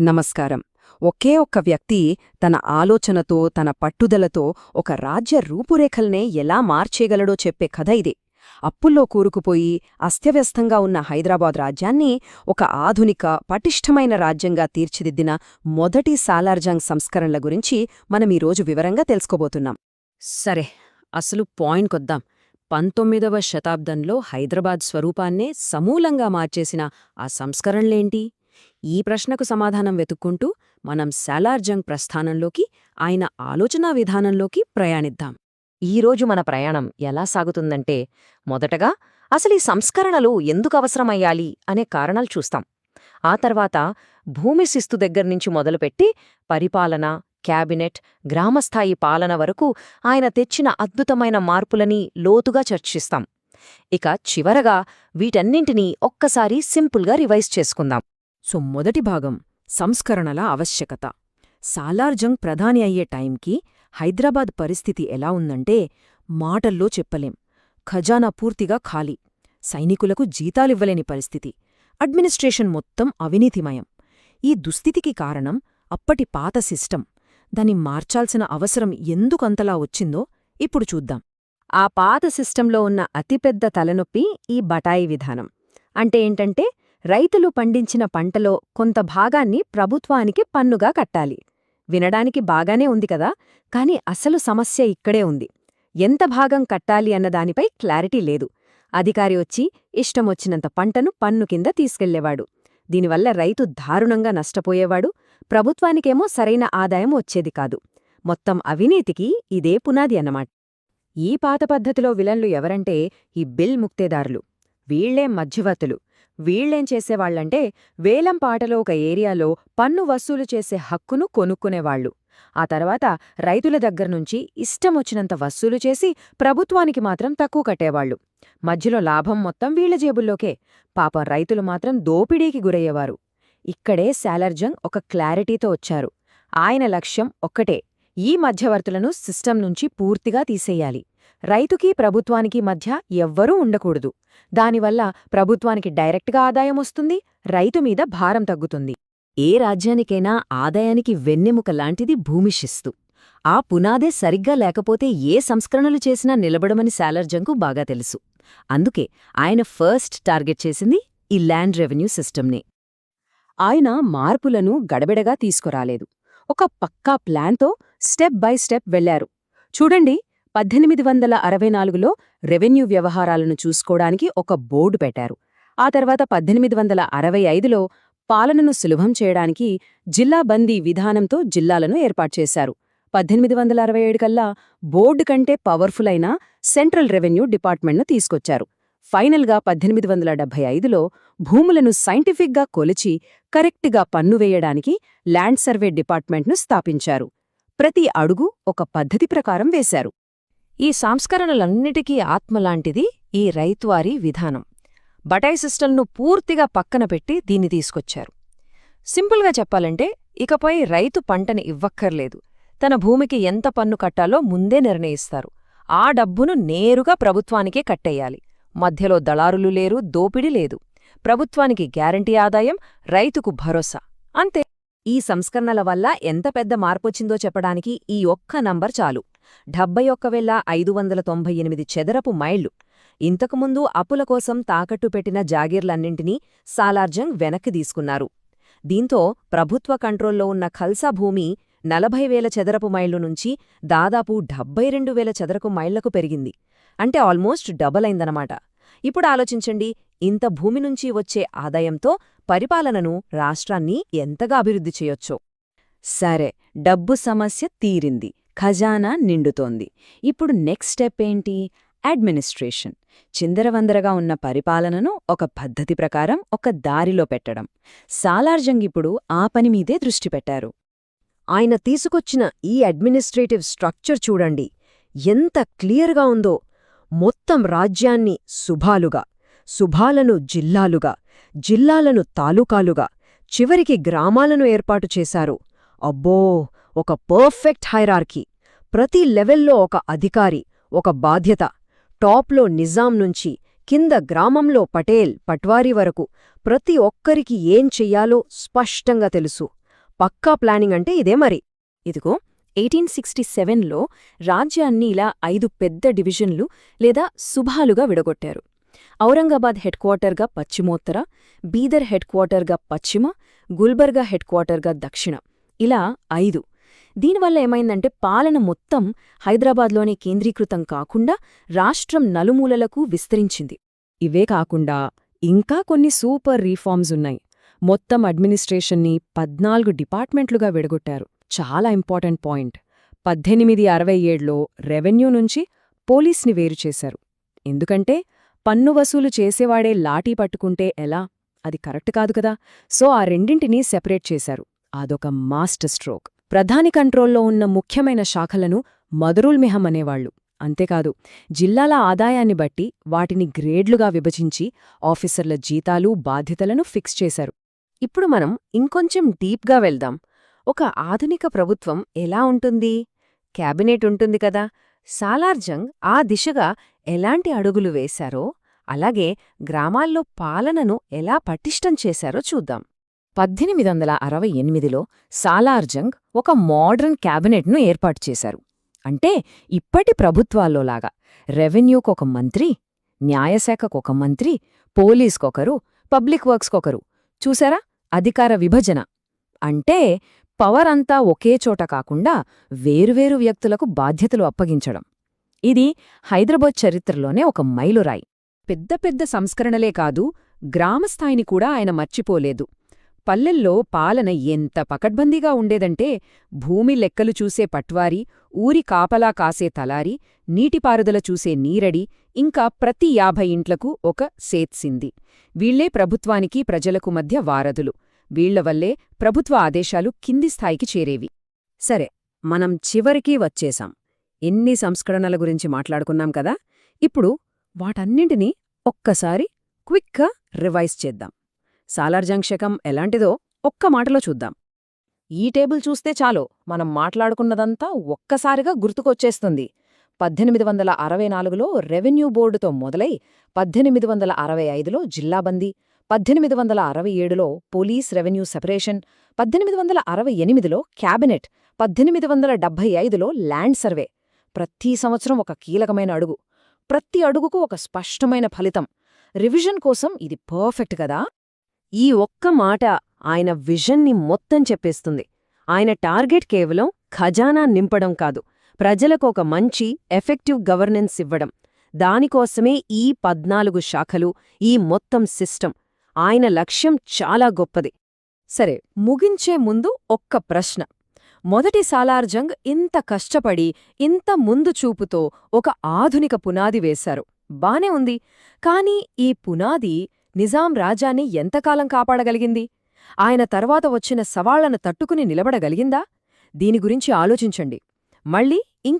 నమస్కారం. ఒకే ఒక్క వ్యక్తి తన ఆలోచనతో తన పట్టుదలతో ఒక రాజ్య రూపురేఖల్నే ఎలా మార్చేయగలడో చెప్పే కథ ఇది. అప్పుల్లో కూరుకుపోయి అస్తవ్యస్తంగా ఉన్న హైదరాబాద్ రాజ్యాన్ని ఒక ఆధునిక పటిష్టమైన రాజ్యంగా తీర్చిదిద్దిన మొదటి సాలార్జంగ్ సంస్కరణల గురించి మనం ఈరోజు వివరంగా తెలుసుకోబోతున్నాం. సరే అసలు పాయింట్కొద్దాం పంతొమ్మిదవ శతాబ్దంలో హైదరాబాద్ స్వరూపాన్నే సమూలంగా మార్చేసిన ఆ సంస్కరణలేంటి? ఈ ప్రశ్నకు సమాధానం వెతుక్కుంటూ మనం సాలార్జంగ్ ప్రస్థానంలోకి ఆయన ఆలోచనా విధానంలోకి ప్రయాణిద్దాం. ఈరోజు మన ప్రయాణం ఎలా సాగుతుందంటే మొదటగా అసలు ఈ సంస్కరణలు ఎందుకు అవసరమయ్యాలి అనే కారణాలు చూస్తాం. ఆ తర్వాత భూమి శిస్తు దగ్గర్నుంచి మొదలుపెట్టి పరిపాలన క్యాబినెట్ గ్రామస్థాయి పాలన వరకు ఆయన తెచ్చిన అద్భుతమైన మార్పులని లోతుగా చర్చిస్తాం. ఇక చివరగా వీటన్నింటినీ ఒక్కసారి సింపుల్గా రివైజ్ చేసుకుందాం. సో మొదటి భాగం సంస్కరణల ఆవశ్యకత. సాలార్జంగ్ ప్రధాని అయ్యే టైంకి హైదరాబాద్ పరిస్థితి ఎలా ఉందంటే మాటల్లో చెప్పలేం. ఖజానా పూర్తిగా ఖాళీ. సైనికులకు జీతాలివ్వలేని పరిస్థితి. అడ్మినిస్ట్రేషన్ మొత్తం అవినీతిమయం. ఈ దుస్థితికి కారణం అప్పటి పాత సిస్టమ్ దాన్ని మార్చాల్సిన అవసరం ఎందుకంతలా వచ్చిందో ఇప్పుడు చూద్దాం. ఆ పాత సిస్టంలో ఉన్న అతిపెద్ద తలనొప్పి ఈ బటాయి విధానం. అంటే ఏంటంటే రైతులు పండించిన పంటలో కొంత భాగాన్ని ప్రభుత్వానికి పన్నుగా కట్టాలి. వినడానికి బాగానే ఉంది కదా కాని అసలు సమస్య ఇక్కడే ఉంది. ఎంత భాగం కట్టాలి అన్న దానిపై క్లారిటీ లేదు. అధికారి వచ్చి ఇష్టమొచ్చినంత పంటను పన్ను కింద తీసుకెళ్ళేవాడు. దీనివల్ల రైతు దారుణంగా నష్టపోయేవాడు. ప్రభుత్వానికేమో సరైన ఆదాయం వచ్చేది కాదు. మొత్తం అవినీతికి ఇదే పునాది అన్నమాట. ఈ పాత పద్ధతిలో విలన్లు ఎవరంటే ఈ బిల్ ముక్తేదారులు. వీళ్ళే మధ్యవర్తులు. వీళ్ళేం చేసేవాళ్ళంటే వేలం పాటలో ఒక ఏరియాలో పన్ను వసూలు చేసే హక్కును కొనుక్కునేవాళ్ళు ఆ తర్వాత రైతుల దగ్గర్నుంచి ఇష్టమొచ్చినంత వసూలు చేసి ప్రభుత్వానికి మాత్రం తక్కువ కట్టేవాళ్ళు మధ్యలో లాభం మొత్తం వీళ్ళ జేబుల్లోకే. పాపం రైతులు మాత్రం దోపిడీకి గురయ్యేవారు. ఇక్కడే శాలర్జంగ్ ఒక క్లారిటీతో వచ్చారు. ఆయన లక్ష్యం ఒక్కటే. ఈ మధ్యవర్తులను సిస్టం నుంచి పూర్తిగా తీసేయాలి. రైతుకీ ప్రభుత్వానికి మధ్య ఎవ్వరూ ఉండకూడదు. దానివల్ల ప్రభుత్వానికి డైరెక్ట్గా ఆదాయం వస్తుంది రైతు మీద భారం తగ్గుతుంది. ఏ రాజ్యానికైనా ఆదాయానికి వెన్నెముక లాంటిది భూమిశిస్తు ఆ పునాదే సరిగ్గా లేకపోతే ఏ సంస్కరణలు చేసినా నిలబడమని శాలర్జంకు బాగా తెలుసు. అందుకే ఆయన ఫస్ట్ టార్గెట్ చేసింది ఈ ల్యాండ్ రెవెన్యూ సిస్టమ్నే. ఆయన మార్పులను గడబిడగా తీసుకురాలేదు. ఒక పక్కా ప్లాన్తో స్టెప్ బై స్టెప్ వెళ్ళారు చూడండి పద్దెనిమిది వందల అరవై నాలుగులో రెవెన్యూ వ్యవహారాలను చూసుకోవడానికి ఒక బోర్డు పెట్టారు. ఆ తర్వాత పద్దెనిమిది వందల అరవై ఐదులో పాలనను సులభం చేయడానికి జిల్లా బందీ విధానంతో జిల్లాలను ఏర్పాటుచేశారు పద్దెనిమిది వందల అరవై ఏడు కల్లా బోర్డు కంటే పవర్ఫుల్ అయిన సెంట్రల్ రెవెన్యూ డిపార్ట్మెంట్ను తీసుకొచ్చారు. ఫైనల్గా పద్దెనిమిది వందల డెబ్బై ఐదులో భూములను సైంటిఫిక్గా కొలిచి కరెక్ట్గా పన్ను వేయడానికి ల్యాండ్ సర్వే డిపార్ట్మెంట్ను స్థాపించారు. ప్రతి అడుగు ఒక పద్ధతి ప్రకారం వేశారు. ఈ సంస్కరణలన్నిటికీ ఆత్మలాంటిది ఈ రైతువారీ విధానం. బటాయి సిస్టంను పూర్తిగా పక్కన పెట్టి దీన్ని తీసుకొచ్చారు. సింపుల్గా చెప్పాలంటే ఇకపై రైతు పంటని ఇవ్వక్కర్లేదు. తన భూమికి ఎంత పన్ను కట్టాలో ముందే నిర్ణయిస్తారు. ఆ డబ్బును నేరుగా ప్రభుత్వానికే కట్టేయాలి. మధ్యలో దళారులు లేరు దోపిడీ లేదు. ప్రభుత్వానికి గ్యారంటీ ఆదాయం రైతుకు భరోసా. అంతే. ఈ సంస్కరణల వల్ల ఎంత పెద్ద మార్పొచ్చిందో చెప్పడానికి ఈ ఒక్క నంబర్ చాలు. డెబ్బై ఒక్క వేల ఐదు వందల తొంభై ఎనిమిది చదరపు మైళ్ళు ఇంతకుముందు అప్పుల కోసం తాకట్టు పెట్టిన జాగీర్లన్నింటినీ సాలార్జంగ్ వెనక్కి తీసుకున్నారు. దీంతో ప్రభుత్వ కంట్రోల్లో ఉన్న ఖల్సా భూమి నలభై వేల చదరపు మైళ్ళు నుంచి దాదాపు డెబ్బై రెండు వేల చదరపు మైళ్ళకు పెరిగింది. అంటే ఆల్మోస్ట్ డబల్ అయిందనమాట ఇప్పుడు ఆలోచించండి ఇంత భూమి నుంచి వచ్చే ఆదాయంతో పరిపాలనను రాష్ట్రాన్ని ఎంతగా అభివృద్ధి చేయొచ్చో. సరే డబ్బు సమస్య తీరింది. ఖజానా నిండుతోంది. ఇప్పుడు నెక్స్ట్ స్టెప్ ఏంటి? అడ్మినిస్ట్రేషన్. చిందరవందరగా ఉన్న పరిపాలనను ఒక పద్ధతి ప్రకారం ఒక దారిలో పెట్టడం. సాలార్జంగ్ ఇప్పుడు ఆ పని మీదే దృష్టి పెట్టారు. ఆయన తీసుకొచ్చిన ఈ అడ్మినిస్ట్రేటివ్ స్ట్రక్చర్ చూడండి. ఎంత క్లియర్గా ఉందో. మొత్తం రాజ్యాన్ని సుభాలుగా సుభాలను జిల్లాలుగా జిల్లాలను తాలూకాలుగా చివరికి గ్రామాలను ఏర్పాటు చేశారు. అబ్బో! ఒక పర్ఫెక్ట్ హైరార్కీ ప్రతి లెవెల్లో ఒక అధికారి ఒక బాధ్యత. టాప్లో నిజాం నుంచి కింద గ్రామంలో పటేల్ పట్వారీ వరకు ప్రతి ఒక్కరికి ఏం చెయ్యాలో స్పష్టంగా తెలుసు. పక్కా ప్లానింగ్ అంటే ఇదే మరి. ఇదిగో ఎయిటీన్ సిక్స్టీ సెవెన్లో రాజ్యాన్ని ఇలా ఐదు పెద్ద డివిజన్లు లేదా సుభాలుగా విడగొట్టారు. ఔరంగాబాద్ హెడ్ క్వార్టర్గా పశ్చిమోత్తర బీదర్ హెడ్ క్వార్టర్గా పశ్చిమ గుల్బర్గా హెడ్ క్వార్టర్గా దక్షిణ. ఇలా ఐదు. దీనివల్ల ఏమైందంటే పాలన మొత్తం హైదరాబాద్లోనే కేంద్రీకృతం కాకుండా రాష్ట్రం నలుమూలలకు విస్తరించింది. ఇవే కాకుండా ఇంకా కొన్ని సూపర్ రీఫార్మ్స్ ఉన్నాయి. మొత్తం అడ్మినిస్ట్రేషన్ని పద్నాలుగు డిపార్ట్మెంట్లుగా విడగొట్టారు. చాలా ఇంపార్టెంట్ పాయింట్. పద్దెనిమిది అరవై ఏడులో రెవెన్యూ నుంచి పోలీస్ని వేరు చేశారు. ఎందుకంటే పన్ను వసూలు చేసేవాడే లాఠీ పట్టుకుంటే ఎలా? అది కరెక్ట్ కాదు కదా. సో ఆ రెండింటినీ సెపరేట్ చేశారు. అదొక మాస్టర్ స్ట్రోక్. ప్రధాని కంట్రోల్లో ఉన్న ముఖ్యమైన శాఖలను మదరుల్ మిహం అనేవాళ్ళు అంతేకాదు జిల్లాల ఆదాయాన్ని బట్టి వాటిని గ్రేడ్లుగా విభజించి ఆఫీసర్ల జీతాలు బాధ్యతలను ఫిక్స్ చేశారు. ఇప్పుడు మనం ఇంకొంచెం డీప్గా వెళ్దాం. ఒక ఆధునిక ప్రభుత్వం ఎలా ఉంటుంది? క్యాబినెట్ ఉంటుంది కదా. సాలార్జంగ్ ఆ దిశగా ఎలాంటి అడుగులు వేశారో అలాగే గ్రామాల్లో పాలనను ఎలా పటిష్టం చేశారో చూద్దాం. పద్దెనిమిది వందల అరవై ఎనిమిదిలో సాలార్జంగ్ ఒక మోడర్న్ క్యాబినెట్ను ఏర్పాటు చేశారు. అంటే ఇప్పటి ప్రభుత్వాల్లోలాగా రెవెన్యూకొక మంత్రి న్యాయశాఖకొక మంత్రి పోలీస్కొకరు పబ్లిక్ వర్క్స్కొకరు చూసారా? అధికార విభజన. అంటే పవర్ అంతా ఒకే చోట కాకుండా వేరువేరు వ్యక్తులకు బాధ్యతలు అప్పగించడం. ఇది హైదరాబాద్ చరిత్రలోనే ఒక మైలురాయి. పెద్ద పెద్ద సంస్కరణలే కాదు గ్రామస్థాయిని కూడా ఆయన మర్చిపోలేదు. పల్లెల్లో పాలన ఎంత పకడ్బందీగా ఉండేదంటే భూమి లెక్కలు చూసే పట్వారీ ఊరి కాపలా కాసే తలారి నీటిపారుదల చూసే నీరడి ఇంకా ప్రతి యాభై ఇంట్లకు ఒక సేత్సింది. వీళ్ళే ప్రభుత్వానికి ప్రజలకు మధ్య వారధులు. వీళ్ళవల్లే ప్రభుత్వ ఆదేశాలు కింది స్థాయికి చేరేవి. సరే మనం చివరికి వచ్చేశాం. ఎన్ని సంస్కరణల గురించి మాట్లాడుకున్నాం కదా? ఇప్పుడు వాటన్నింటినీ ఒక్కసారి క్విక్గా రివైజ్ చేద్దాం. సాలార్జంగ్ శకం ఎలాంటిదో ఒక్క మాటలో చూద్దాం. ఈ టేబుల్ చూస్తే చాలు మనం మాట్లాడుకున్నదంతా ఒక్కసారిగా గుర్తుకొచ్చేస్తుంది. పద్దెనిమిది వందల అరవై నాలుగులో రెవెన్యూ బోర్డుతో మొదలై పద్దెనిమిది వందల అరవై ఐదులో జిల్లాబందీ పద్దెనిమిది వందల అరవై ఏడులో పోలీస్ రెవెన్యూ సెపరేషన్ పద్దెనిమిది వందల అరవై ఎనిమిదిలో క్యాబినెట్ పద్దెనిమిది వందల డెబ్బై ఐదులో ల్యాండ్ సర్వే. ప్రతి సంవత్సరం ఒక కీలకమైన అడుగు. ప్రతి అడుగుకు ఒక స్పష్టమైన ఫలితం. రివిజన్ కోసం ఇది పర్ఫెక్ట్ కదా? ఈ ఒక్క మాట ఆయన విజన్ని మొత్తం చెప్పేస్తుంది. ఆయన టార్గెట్ కేవలం ఖజానా నింపడం కాదు ప్రజలకు ఒక మంచి ఎఫెక్టివ్ గవర్నెన్స్ ఇవ్వడం. దానికోసమే ఈ పద్నాలుగు శాఖలు ఈ మొత్తం సిస్టమ్ ఆయన లక్ష్యం చాలా గొప్పది. సరే ముగించే ముందు ఒక్క ప్రశ్న. మొదటి సాలార్జంగ్ ఇంత కష్టపడి ఇంత ముందు చూపుతో ఒక ఆధునిక పునాది వేశారు. బానే ఉంది. కాని ఈ పునాది నిజాం రాజాన్ని ఎంతకాలం కాపాడగలిగింది? ఆయన తర్వాత వచ్చిన సవాళ్ళను తట్టుకుని నిలబడగలిగిందా? దీని గురించి ఆలోచించండి. మళ్ళీ